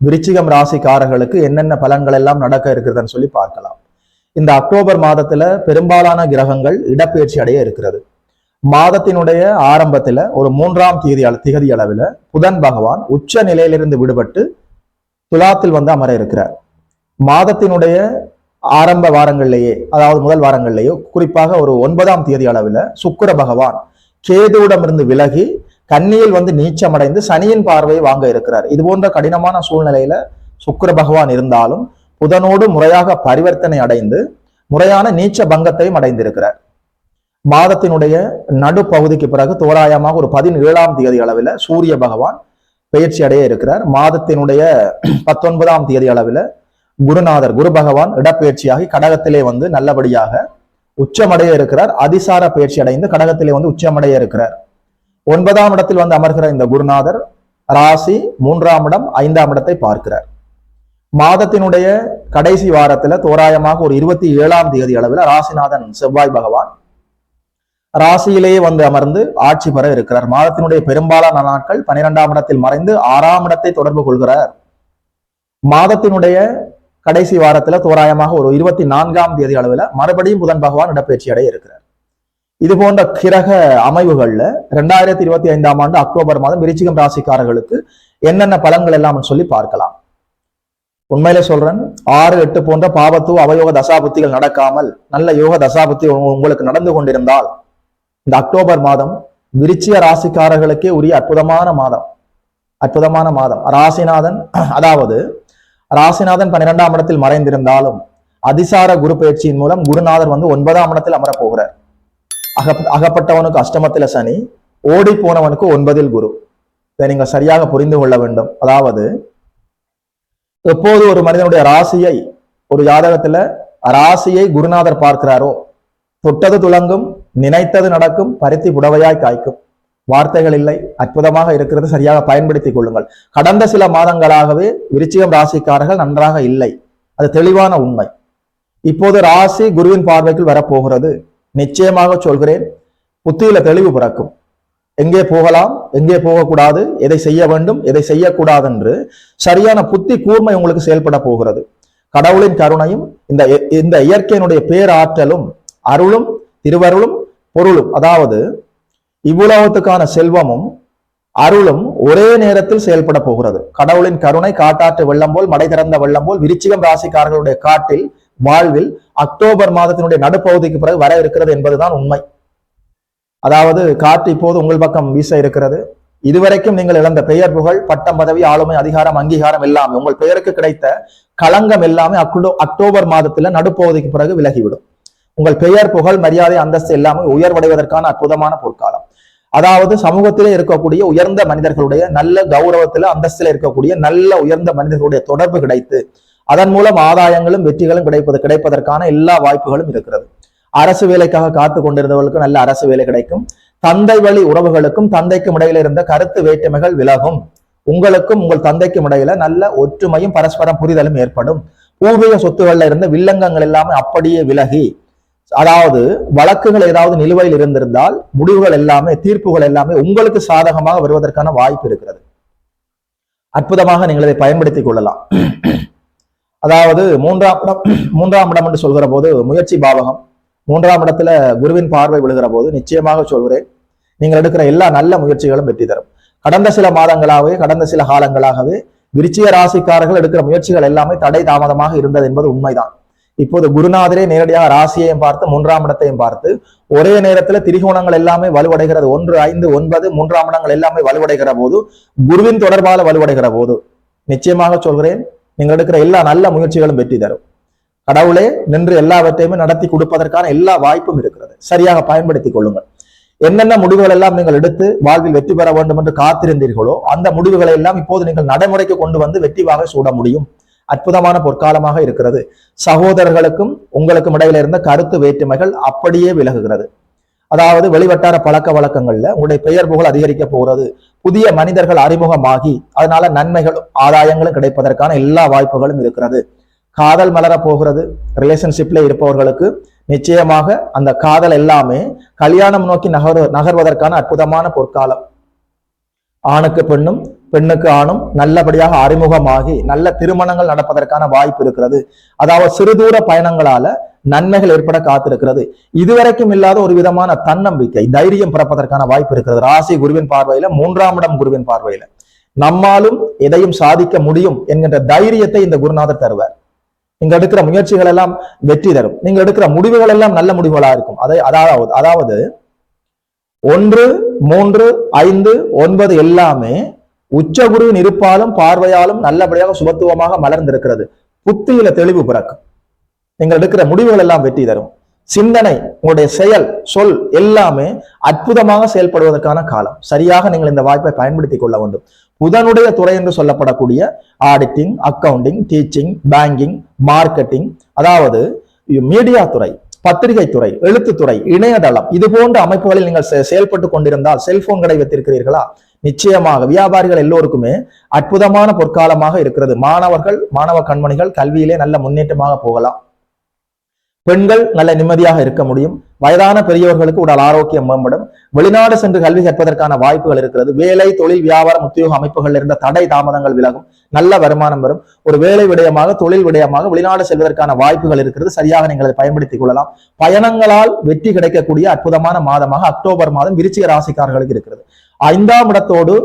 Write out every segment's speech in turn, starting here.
விருச்சிகம் ராசிக்காரர்களுக்கு என்னென்ன பலன்கள் எல்லாம் நடக்க இருக்கிறதுன்னு சொல்லி பார்க்கலாம். இந்த அக்டோபர் மாதத்துல பெரும்பாலான கிரகங்கள் இடப்பெயர்ச்சி அடைய இருக்கிறது. மாதத்தினுடைய ஆரம்பத்துல ஒரு மூன்றாம் தேதி அள திகதி அளவில் புதன் பகவான் உச்ச நிலையிலிருந்து விடுபட்டு துலாத்தில் வந்து அமர இருக்கிறார். மாதத்தினுடைய ஆரம்ப வாரங்கள்லேயே அதாவது முதல் வாரங்கள்லேயோ குறிப்பாக ஒரு ஒன்பதாம் தேதி அளவில் சுக்கிர பகவான் கேதுவிடமிருந்து விலகி கன்னியில் வந்து நீச்சமடைந்து சனியின் பார்வையை வாங்க இருக்கிறார். இது போன்ற கடினமான சூழ்நிலையில சுக்கர பகவான் இருந்தாலும் புதனோடு முறையாக பரிவர்த்தனை அடைந்து முறையான நீச்ச பங்கத்தையும் அடைந்திருக்கிறார். மாதத்தினுடைய நடுப்பகுதிக்கு பிறகு தோராயமாக ஒரு பதினேழாம் தேதி அளவில் சூரிய பகவான் பயிற்சி அடைய இருக்கிறார். மாதத்தினுடைய பத்தொன்பதாம் தேதி அளவில் குருநாதர் குரு பகவான் இடப்பெயர்ச்சியாகி கடகத்திலே வந்து நல்லபடியாக உச்சமடைய இருக்கிறார். அதிசார பயிற்சி அடைந்து கடகத்திலே வந்து உச்சமடைய இருக்கிறார். ஒன்பதாம் இடத்தில் வந்து அமர்கிற இந்த குருநாதர் ராசி மூன்றாம் இடம் ஐந்தாம் இடத்தை பார்க்கிறார். மாதத்தினுடைய கடைசி வாரத்துல தோராயமாக ஒரு இருபத்தி ஏழாம் தேதி அளவில் ராசிநாதன் செவ்வாய் பகவான் ராசியிலேயே வந்து அமர்ந்து ஆட்சி பெற இருக்கிறார். மாதத்தினுடைய பெரும்பாலான நாட்கள் பனிரெண்டாம் இடத்தில் மறைந்து ஆறாம் இடத்தை தொடர்பு கொள்கிறார். மாதத்தினுடைய கடைசி வாரத்துல தோராயமாக ஒரு இருபத்தி நான்காம் தேதி அளவில் மறுபடியும் புதன் பகவான் இடப்பெயர்ச்சி அடைய இருக்கிறார். இது போன்ற கிரக அமைவுகள்ல ரெண்டாயிரத்தி இருபத்தி ஐந்தாம் ஆண்டு அக்டோபர் மாதம் விருச்சிகம் ராசிக்காரர்களுக்கு என்னென்ன பலன்கள் எல்லாம் சொல்லி பார்க்கலாம். உண்மையில சொல்றேன் ஆறு எட்டு போன்ற பாவத்து அவயோக தசாபுத்திகள் நடக்காமல் நல்ல யோக தசாபுத்தி உங்களுக்கு நடந்து கொண்டிருந்தால் இந்த அக்டோபர் மாதம் விருச்சிக ராசிக்காரர்களுக்கே உரிய அற்புதமான மாதம். அற்புதமான மாதம். ராசிநாதன் அதாவது ராசிநாதன் பன்னிரெண்டாம் இடத்தில் மறைந்திருந்தாலும் அதிசார குரு பயிற்சியின் மூலம் குருநாதர் வந்து ஒன்பதாம் இடத்தில் அமரப் அக அகப்பட்டவனுக்கு அஷ்டமத்தில் சனி ஓடி போனவனுக்கு ஒன்பதில் குரு. இதை நீங்கள் சரியாக புரிந்து கொள்ள வேண்டும். அதாவது எப்போது ஒரு மனிதனுடைய ராசியை ஒரு ஜாதகத்துல ராசியை குருநாதர் பார்க்கிறாரோ தொட்டது துளங்கும் நினைத்தது நடக்கும் பருத்தி புடவையாய் காய்க்கும். வார்த்தைகள் இல்லை அற்புதமாக இருக்கிறது சரியாக பயன்படுத்திக் கொள்ளுங்கள். கடந்த சில மாதங்களாகவே விருச்சிகம் ராசிக்காரர்கள் நன்றாக இல்லை. அது தெளிவான உண்மை. இப்போது ராசி குருவின் பார்வைக்குள் வரப்போகிறது. நிச்சயமாக சொல்கிறேன் புத்தியில தெளிவு பிறக்கும். எங்கே போகலாம் எங்கே போகக்கூடாது எதை செய்ய வேண்டும் எதை செய்யக்கூடாது என்று சரியான புத்தி கூர்மை உங்களுக்கு செயல்பட போகிறது. கடவுளின் கருணையும் இந்த இந்த இயற்கையினுடைய பேராற்றலும் அருளும் திருவருளும் பொருளும். அதாவது இவ்வுலகத்துக்கான செல்வமும் அருளும் ஒரே நேரத்தில் செயல்பட போகிறது. கடவுளின் கருணை காட்டாற்று வெள்ளம் போல் மடை திறந்த வெள்ளம் போல் விருச்சிகம் ராசிக்காரர்களுடைய காட்டில் வாழ்வில் அக்டோபர் மாதத்தினுடைய நடுப்பகுதிக்கு பிறகு வர இருக்கிறது என்பதுதான் உண்மை. அதாவது காற்று இப்போது உங்கள் பக்கம் வீச இருக்கிறது. இதுவரைக்கும் நீங்கள் இழந்த பெயர் புகழ் பட்டம் பதவி ஆளுமை அதிகாரம் அங்கீகாரம் எல்லாமே உங்கள் பெயருக்கு கிடைத்த களங்கம் எல்லாமே அக்டோ அக்டோபர் மாதத்துல நடுப்பகுதிக்கு பிறகு விலகிவிடும். உங்கள் பெயர் புகழ் மரியாதை அந்தஸ்து எல்லாமே உயர்வடைவதற்கான அற்புதமான பொற்காலம். அதாவது சமூகத்திலே இருக்கக்கூடிய உயர்ந்த மனிதர்களுடைய நல்ல கௌரவத்துல அந்தஸ்தில இருக்கக்கூடிய நல்ல உயர்ந்த மனிதர்களுடைய தொடர்பு கிடைத்து அதன் மூலம் ஆதாயங்களும் வெற்றிகளும் கிடைப்பது கிடைப்பதற்கான எல்லா வாய்ப்புகளும் இருக்கிறது. அரசு வேலைக்காக காத்து கொண்டிருந்தவர்களுக்கு நல்ல அரசு வேலை கிடைக்கும். தந்தை வழி உறவுகளுக்கும் தந்தைக்கும் இடையில இருந்த கருத்து வேற்றுமைகள் விலகும். உங்களுக்கும் உங்கள் தந்தைக்கும் இடையில நல்ல ஒற்றுமையும் பரஸ்பரம் புரிதலும் ஏற்படும். பூர்வீக சொத்துகள்ல இருந்த வில்லங்கங்கள் எல்லாமே அப்படியே விலகி அதாவது வழக்குகள் ஏதாவது நிலுவையில் இருந்திருந்தால் முடிவுகள் எல்லாமே தீர்ப்புகள் எல்லாமே உங்களுக்கு சாதகமாக வருவதற்கான வாய்ப்பு இருக்கிறது. அற்புதமாக நீங்கள் இதை பயன்படுத்திக் கொள்ளலாம். அதாவது மூன்றாம் இடம் மூன்றாம் இடம் என்று சொல்கிற போது முயற்சி பாவகம். மூன்றாம் இடத்துல குருவின் பார்வை விழுகிற போது நிச்சயமாக சொல்கிறேன் நீங்கள் எடுக்கிற எல்லா நல்ல முயற்சிகளும் வெற்றி தரும். கடந்த சில மாதங்களாகவே கடந்த சில காலங்களாகவே விருச்சிய ராசிக்காரர்கள் எடுக்கிற முயற்சிகள் எல்லாமே தடை தாமதமாக இருந்தது என்பது உண்மைதான். இப்போது குருநாதரே நேரடியாக ராசியையும் பார்த்து மூன்றாம் இடத்தையும் பார்த்து ஒரே நேரத்துல திரிகோணங்கள் எல்லாமே வலுவடைகிறது. ஒன்று ஐந்து ஒன்பது மூன்றாம் இடங்கள் எல்லாமே வலுவடைகிற போது குருவின் தொடர்பால வலுவடைகிற போது நிச்சயமாக சொல்கிறேன் நீங்கள் எடுக்கிற எல்லா நல்ல முயற்சிகளும் வெற்றி தரும். கடவுளே நின்று எல்லாவற்றையுமே நடத்தி கொடுப்பதற்கான எல்லா வாய்ப்பும் இருக்கிறது. சரியாக பயன்படுத்திக் கொள்ளுங்கள். என்னென்ன முடிவுகள் எல்லாம் நீங்கள் எடுத்து வாழ்வில் வெற்றி பெற வேண்டும் என்று காத்திருந்தீர்களோ அந்த முடிவுகளை எல்லாம் இப்போது நீங்கள் நடைமுறைக்கு கொண்டு வந்து வெற்றிவாக சூட முடியும். அற்புதமான பொற்காலமாக இருக்கிறது. சகோதரர்களுக்கும் உங்களுக்கும் இடையில இருந்த கருத்து வேற்றுமைகள் அப்படியே விலகுகிறது. அதாவது வெளிவட்டார பழக்க வழக்கங்கள்ல உங்களுடைய பெயர் புகழ் அதிகரிக்க போகிறது. புதிய மனிதர்கள் அறிமுகமாகி அதனால நன்மைகளும் ஆதாயங்களும் கிடைப்பதற்கான எல்லா வாய்ப்புகளும் இருக்கிறது. காதல் மலர போகிறது. ரிலேஷன்ஷிப்ல இருப்பவர்களுக்கு நிச்சயமாக அந்த காதல் எல்லாமே கல்யாணம் நோக்கி நகர் நகர்வதற்கான அற்புதமான பொற்காலம். ஆணுக்கு பெண்ணும் பெண்ணுக்கு ஆணும் நல்லபடியாக அறிமுகமாகி நல்ல திருமணங்கள் நடப்பதற்கான வாய்ப்பு இருக்கிறது. அதாவது சிறுதூர பயணங்களால நன்மைகள் ஏற்பட காத்திருக்கிறது. இதுவரைக்கும் இல்லாத ஒரு விதமான தன்னம்பிக்கை தைரியம் பிறப்பதற்கான வாய்ப்பு இருக்கிறது. ராசி குருவின் பார்வையில மூன்றாம் இடம் குருவின் பார்வையில. நம்மாலும் எதையும் சாதிக்க முடியும் என்கின்ற தைரியத்தை இந்த குருநாதர் தருவார். நீங்க எடுக்கிற முயற்சிகள் எல்லாம் வெற்றி தரும். நீங்க எடுக்கிற முடிவுகள் எல்லாம் நல்ல முடிவுகளா இருக்கும். அதை அதாவது அதாவது ஒன்று மூன்று ஐந்து ஒன்பது எல்லாமே உச்ச குருவின் இருப்பாலும் பார்வையாலும் நல்லபடியாக சுபத்துவமாக மலர்ந்திருக்கிறது. புத்தியில தெளிவு பிறக்கும். நீங்கள் எடுக்கிற முடிவுகள் எல்லாம் வெற்றி தரும். சிந்தனை உங்களுடைய செயல் சொல் எல்லாமே அற்புதமாக செயல்படுவதற்கான காலம். சரியாக நீங்கள் இந்த வாய்ப்பை பயன்படுத்திக் கொள்ள வேண்டும். புதனுடைய துறை என்று சொல்லப்படக்கூடிய auditing accounting teaching banking marketing அதாவது மீடியா துறை பத்திரிகை துறை எழுத்துத்துறை இணையதளம் இது போன்ற அமைப்புகளில் நீங்கள் செ- செயல்பட்டு கொண்டிருந்தால் செல்போன் கடை வைத்திருக்கிறீர்களா? நிச்சயமாக. வியாபாரிகள் எல்லோருக்குமே அற்புதமான பொற்காலமாக இருக்கிறது. மாணவர்கள் மாணவ கண்மணிகள் கல்வியிலே நல்ல முன்னேற்றமாக போகலாம். பெண்கள் நல்ல நிம்மதியாக இருக்க முடியும். வயதான பெரியவர்களுக்கு உடல் ஆரோக்கியம் மேம்படும். வெளிநாடு சென்று கல்வி கற்பதற்கான வாய்ப்புகள் இருக்கிறது. வேலை தொழில் வியாபாரம் உத்தியோக அமைப்புகள் இருந்த தடை தாமதங்கள் விலகும். நல்ல வருமானம் வரும். ஒரு வேலை விடயமாக தொழில் விடயமாக வெளிநாடு செல்வதற்கான வாய்ப்புகள் இருக்கிறது. சரியாக நீங்கள் அதை பயன்படுத்திக் கொள்ளலாம். பயணங்களால் வெற்றி கிடைக்கக்கூடிய அற்புதமான மாதமாக அக்டோபர் மாதம் விருச்சிக ராசிக்காரர்களுக்கு இருக்கிறது. ஐந்தாம் இடத்தோடு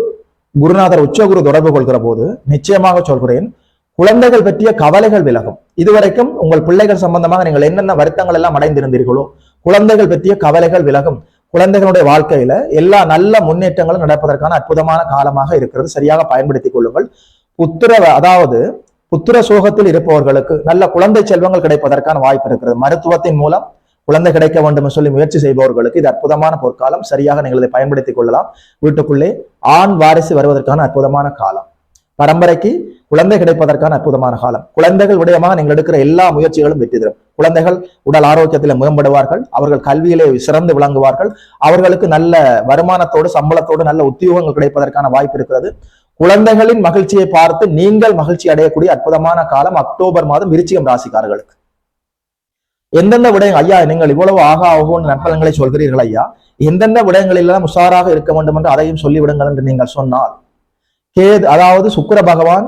குருநாதர் உச்சகுரு தொடர்பு கொள்கிற போது நிச்சயமாக சொல்கிறேன் குழந்தைகள் பற்றிய கவலைகள் விலகும். இதுவரைக்கும் உங்கள் பிள்ளைகள் சம்பந்தமாக நீங்கள் என்னென்ன வருத்தங்கள் எல்லாம் அடைந்திருந்தீர்களோ குழந்தைகள் பற்றிய கவலைகள் விலகும். குழந்தைகளுடைய வாழ்க்கையில எல்லா நல்ல முன்னேற்றங்களும் நடப்பதற்கான அற்புதமான காலமாக இருக்கிறது. சரியாக பயன்படுத்திக் கொள்ளுங்கள். புத்திர அதாவது புத்திர சோகத்தில் இருப்பவர்களுக்கு நல்ல குழந்தை செல்வங்கள் கிடைப்பதற்கான வாய்ப்பு இருக்கிறது. மருத்துவத்தின் மூலம் குழந்தை கிடைக்க வேண்டும் என்று சொல்லி முயற்சி செய்பவர்களுக்கு இது அற்புதமான பொற்காலம். சரியாக நீங்கள் இதை பயன்படுத்திக் கொள்ளலாம். வீட்டுக்குள்ளே ஆண் வாரிசு வருவதற்கான அற்புதமான காலம். பரம்பரைக்கு குழந்தை கிடைப்பதற்கான அற்புதமான காலம். குழந்தைகள் விடயமாக நீங்கள் எடுக்கிற எல்லா முயற்சிகளும் வெற்றி தரும். குழந்தைகள் உடல் ஆரோக்கியத்தில் மேம்படுவார்கள். அவர்கள் கல்வியிலே சிறந்து விளங்குவார்கள். அவர்களுக்கு நல்ல வருமானத்தோடு சம்பளத்தோடு நல்ல உத்தியோகங்கள் கிடைப்பதற்கான வாய்ப்பு இருக்கிறது. குழந்தைகளின் மகிழ்ச்சியை பார்த்து நீங்கள் மகிழ்ச்சி அடையக்கூடிய அற்புதமான காலம் அக்டோபர் மாதம் விருச்சிகம் ராசிக்காரர்களுக்கு. எந்தெந்த விடயம் ஐயா நீங்கள் இவ்வளவு ஆகா ஆகும் நற்பலங்களை சொல்கிறீர்கள் ஐயா? எந்தெந்த விடயங்களிலெல்லாம் உஷாராக இருக்க வேண்டும் என்று அதையும் சொல்லிவிடுங்கள் என்று நீங்கள் சொன்னால் கேது அதாவது சுக்கர பகவான்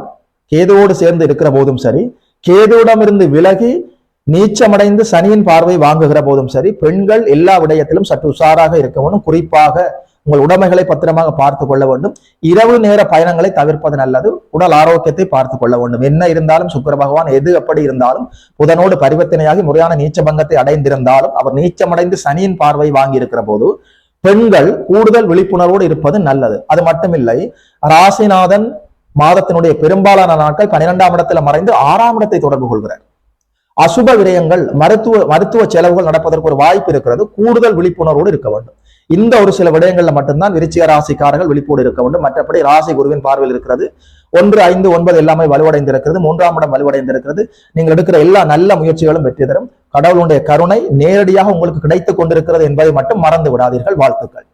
கேதுவோடு சேர்ந்து இருக்கிற போதும் சரி கேதுவிடமிருந்து விலகி நீச்சமடைந்து சனியின் பார்வை வாங்குகிற போதும் சரி பெண்கள் எல்லா விடயத்திலும் சற்று உஷாராக இருக்க வேண்டும் குறிப்பாக உங்கள் உடைமைகளை பத்திரமாக பார்த்து கொள்ள வேண்டும். இரவு நேர பயணங்களை தவிர்ப்பது நல்லது. உடல் ஆரோக்கியத்தை பார்த்து கொள்ள வேண்டும். என்ன இருந்தாலும் சுக்கிர பகவான் எது எப்படி இருந்தாலும் புதனோடு பரிவர்த்தனையாகி முறையான நீச்சபங்கத்தை அடைந்திருந்தாலும் அவர் நீச்சமடைந்து சனியின் பார்வை வாங்கி இருக்கிற போது பெண்கள் கூடுதல் விழிப்புணர்வோடு இருப்பது நல்லது. அது மட்டுமில்லை ராசிநாதன் மாதத்தினுடைய பெரும்பாலான நாட்கள் பன்னிரெண்டாம் இடத்துல மறைந்து ஆறாம் இடத்தை தொடர்பு கொள்கிறார். அசுப விரயங்கள் மருத்துவ மருத்துவ செலவுகள் நடப்பதற்கு ஒரு வாய்ப்பு இருக்கிறது. கூடுதல் விழிப்புணர்வோடு இருக்க வேண்டும். இந்த ஒரு சில விடயங்கள்ல மட்டும்தான் விருச்சிக ராசிக்காரர்கள் விழிப்போடு இருக்க வேண்டும். மற்றபடி ராசி குருவின் பார்வையில் இருக்கிறது. ஒன்று ஐந்து ஒன்பது எல்லாமே வலுவடைந்திருக்கிறது. மூன்றாம் இடம் வலுவடைந்திருக்கிறது. நீங்கள் எடுக்கிற எல்லா நல்ல முயற்சிகளும் வெற்றி தரும். கடவுளுடைய கருணை நேரடியாக உங்களுக்கு கிடைத்துக் கொண்டிருக்கிறது என்பதை மட்டும் மறந்து விடாதீர்கள். வாழ்த்துக்கள்.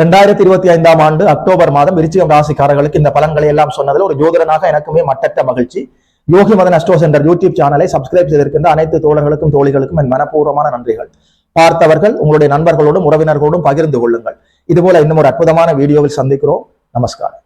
ரெண்டாயிரத்தி இருபத்தி ஐந்தாம் ஆண்டு அக்டோபர் மாதம் விருச்சிகம் ராசிக்காரர்களுக்கு இந்த பலன்களை எல்லாம் சொன்னதில் ஒரு ஜோதிடனாக எனக்குமே மட்டற்ற மகிழ்ச்சி. Yogi Madan astro centre YouTube சேனலை சப்ஸ்கிரைப் செய்திருக்கின்ற அனைத்து தோழர்களுக்கும் தோழிகளுக்கும் என் மனப்பூர்வமான நன்றிகள். பார்த்தவர்கள் உங்களுடைய நண்பர்களோடும் உறவினர்களோடும் பகிர்ந்து கொள்ளுங்கள். இதுபோல இன்னும் ஒரு அற்புதமான வீடியோவில் சந்திக்கிறோம். நமஸ்காரம்.